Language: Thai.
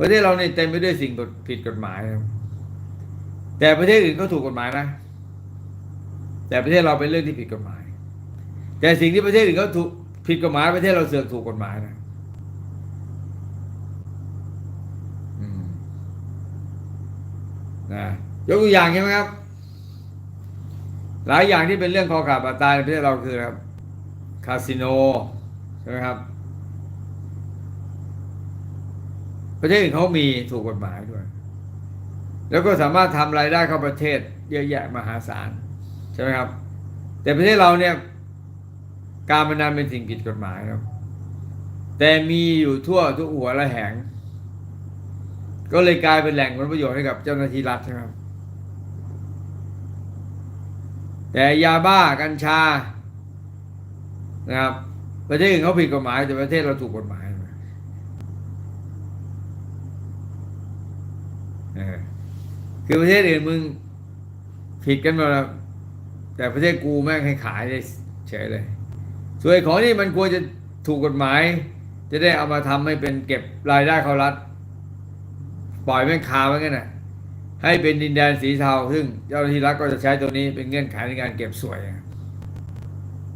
ประเทศเราเนี่ยเต็มไปด้วยสิ่งผิดกฎหมายครับแต่ประเทศอื่นก็ถูกกฎหมายนะ แต่ประเทศเราเป็นเรื่องที่ผิดกฎหมาย แต่สิ่งที่ประเทศอื่นเขาถูกผิดกฎหมายประเทศเราเสือกถูกกฎหมายนะนะยกตัวอย่างใช่ไหมครับ หลายอย่างที่เป็นเรื่องคอขาดบาดตายในประเทศเราคือครับ คาสิโนใช่ไหมครับ ประเทศอื่นเขามีถูกกฎหมายด้วย แล้วก็สามารถทำรายได้เข้าประเทศเยอะแยะมหาศาลใช่ไหมครับ แต่ประเทศเราเนี่ยการพนันเป็นสิ่งผิดกฎหมายครับ แต่มีอยู่ทั่วทุกหัวละแห่งก็เลยกลายเป็นแหล่งผลประโยชน์ให้กับเจ้าหน้าที่รัฐใช่ครับ แต่ยาบ้ากัญชานะครับประเทศอื่นเขาผิดกฎหมายแต่ประเทศเราถูกกฎหมาย เออ คือประเทศอื่นมึงผิดกันหมดแล้วแต่ประเทศกูแม่งให้ขายได้เฉยเลย ส่วนของนี่มันควรจะถูกกฎหมาย จะได้เอามาทำให้เป็นเก็บรายได้เขารัฐ ปล่อยแม่งคาไว้กันน่ะ ให้เป็นดินแดนสีเทาซึ่งเจ้าหน้าที่รัฐก็จะใช้ตัวนี้เป็นเงื่อนไขในการเก็บสวยนะ